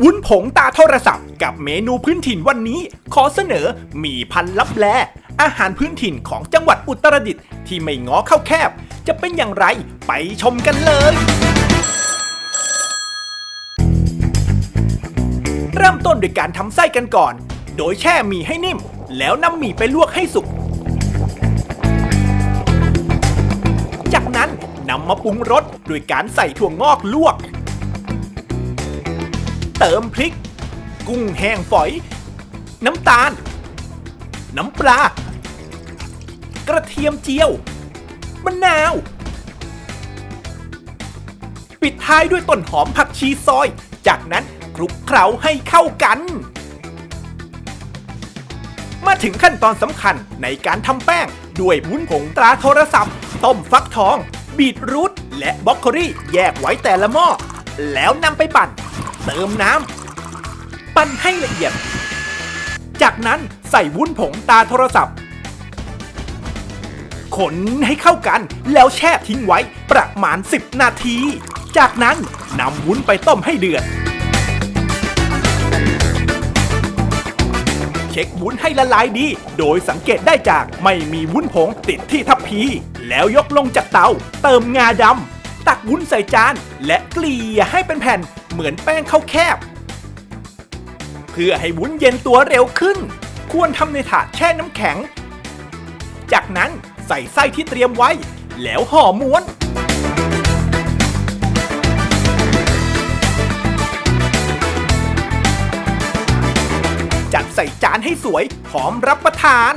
วุ้นผงตาโทรศัพท์ กับเมนูพื้นถิ่นวันนี้ ขอเสนอหมี่พันลับแล อาหารพื้นถิ่นของจังหวัดอุตรดิตถ์ที่ไม่ง้อเข้าแคบ จะเป็นอย่างไรไปชมกันเลย เริ่มต้นด้วยการทำไส้กันก่อน โดยแช่หมี่ให้นิ่ม แล้วนำหมี่ไปลวกให้สุก จากนั้นนำมาปรุงรสด้วยการใส่ถั่วงอกลวก เติมพริก กุ้งแห้งฝอย น้ำตาล น้ำปลา กระเทียมเจียวมะนาว ปิดท้ายด้วยต้นหอมผักชีซอย จากนั้นคลุกเคล้าให้เข้ากัน มาถึงขั้นตอนสำคัญในการทำแป้ง ด้วยวุ้นผงตราโทรศัพท์ ต้มฟักทอง บีทรูทและบล็อกโคลี่แยกไว้แต่ละหม้อแล้วนำไปปั่น เติมน้ำปั้นให้ละเอียด จากนั้นใส่วุ้นผงตาโทรศัพท์คนให้เข้ากันแล้วแช่ทิ้งไว้ประมาณ 10 นาที จากนั้นนำวุ้นไปต้มให้เดือด เช็ควุ้นให้ละลายดี โดยสังเกตได้จากไม่มีวุ้นผงติดที่ทัพพี แล้วยกลงจากเตา เติมงาดำตักวุ้นใส่จานและเกลี่ยให้เป็นแผ่น เหมือนแป้งข้าวแคบ เพื่อให้วุ้นเย็นตัวเร็วขึ้น ควรทำในถาดแช่น้ำแข็ง จากนั้นใส่ไส้ที่เตรียมไว้ แล้วห่อม้วนจัดใส่จานให้สวยพร้อมรับประทาน